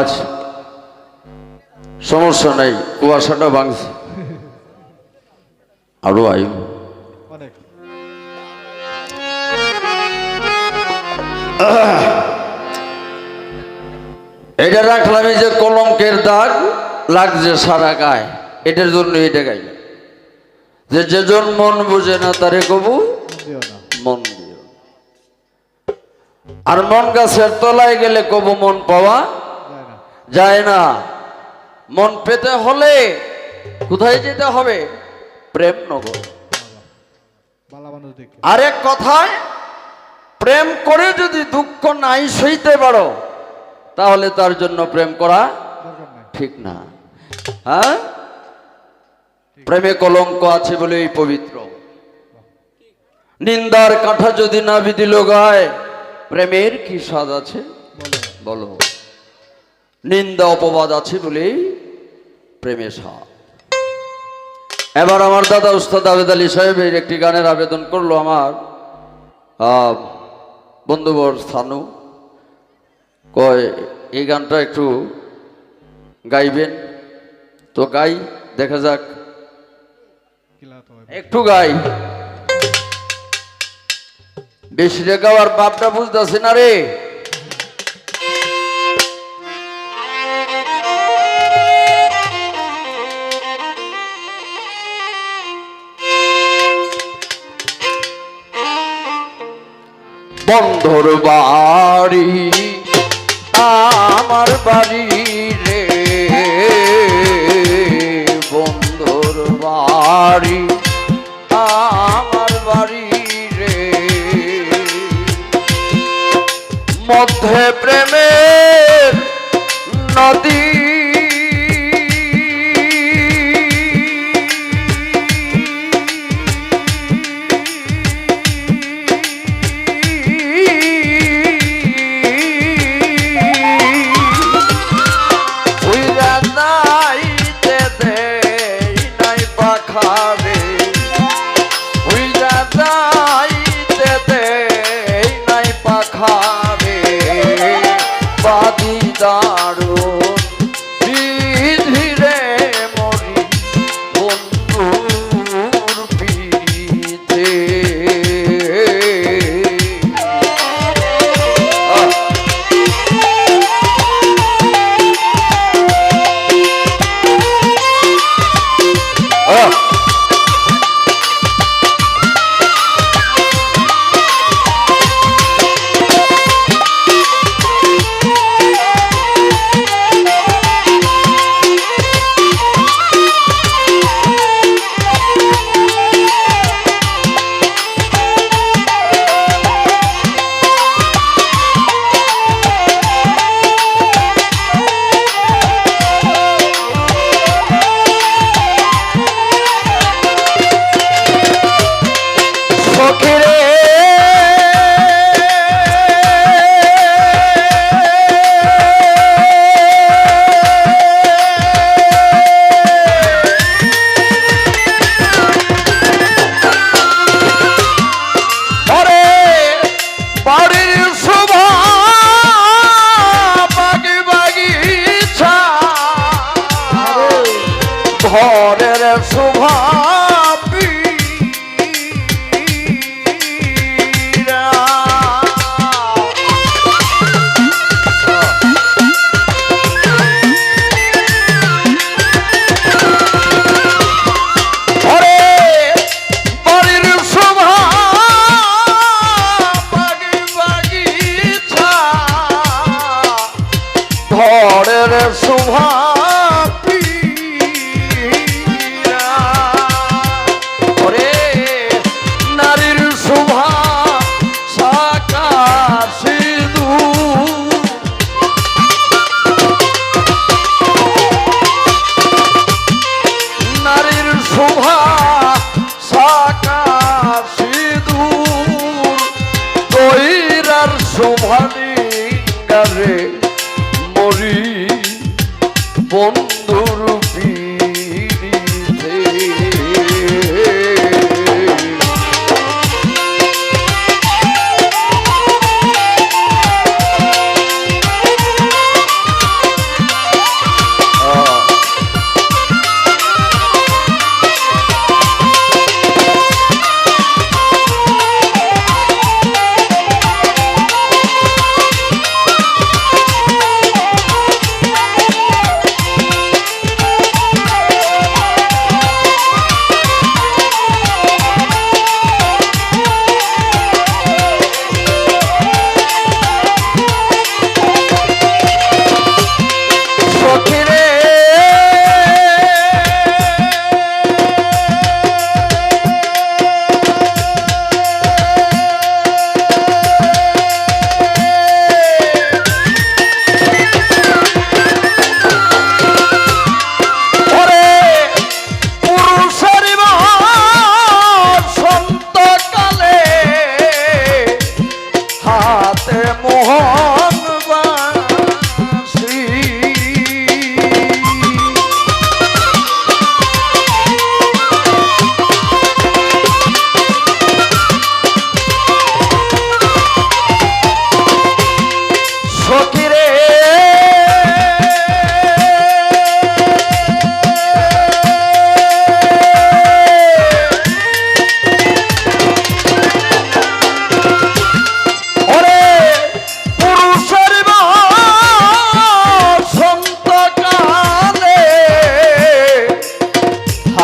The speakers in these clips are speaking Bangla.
আচ্ছা সমস্যা নেই কুয়াশাটা ভাঙছে। আরও আয়ু এটা রাখলাম এই যে কলঙ্কের দাগ লাগছে সারা গায়ে। এটার জন্য এটা গাই। যে যেজন মন বুঝে না তারে কবু মন দিও। আর মন গাছের তলায় গেলে কবু মন পাওয়া যায় না। মন পেতে হলে কোথায় যেতে হবে? প্রেমনগর। বালা আরেক কথায়, প্রেম করে যদি দুঃখ নাই সইতে পারো, তাহলে তার জন্য প্রেম করা ঠিক না। হ্যাঁ? প্রেমে কলঙ্ক আছে বলেই পবিত্র। নিন্দার কাঁঠা যদি না বিধিল গায়, প্রেমের কি স্বাদ আছে? বলো। বলো। নিন্দা অপবাদ আছে বলেই প্রেমে স্বাদ। এবার আমার দাদা উস্তাদ আবেদ আলী সাহেবের একটি গানের আবেদন করল আমার বন্ধুবর স্থানু কয়, এই গানটা একটু গাইবেন? তো গাই, দেখা যাক। একটু গাই। বেশি রে গাওয়ার বাপটা বুঝতেছে না রে। বন্ধর বাড়ি। আমার বাড়ি রে বন্ধর বাড়ি। আমার বাড়ি রে। মধ্যে প্রেমের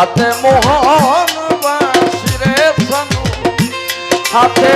হাতে মোহন বাসিরে সনু হাতে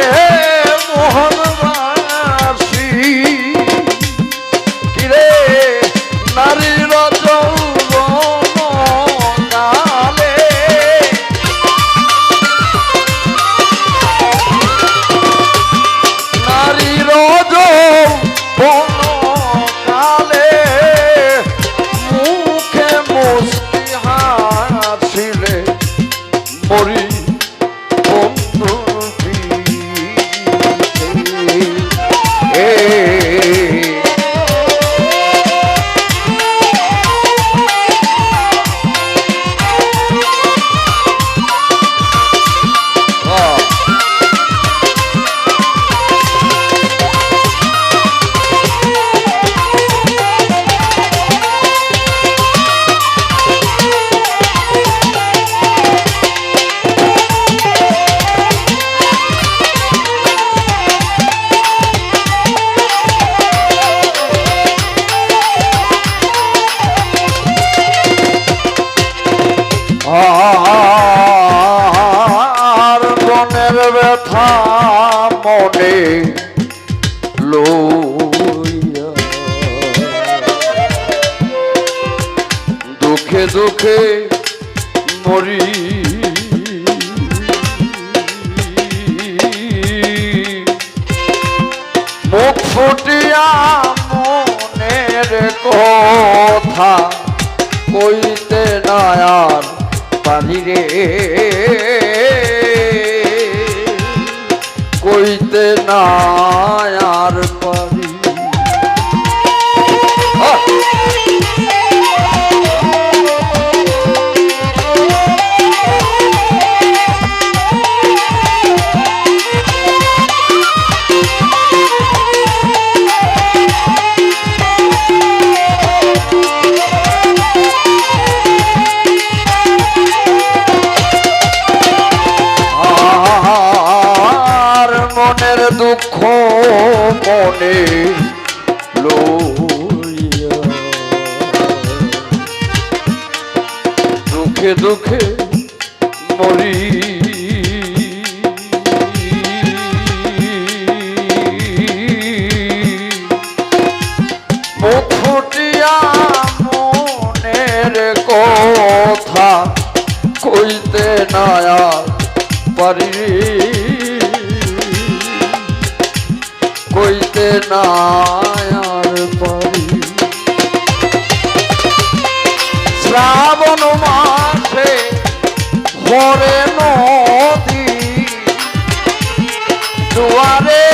কথা মনে লইয়া। দুঃখে দুঃখে মরি। মুখ ফুটিয়া মনের কথা কইতে নয়ার পানি রে। Oh. ঝরে নদী দুয়ারে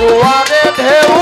জোয়ারে ঢেউ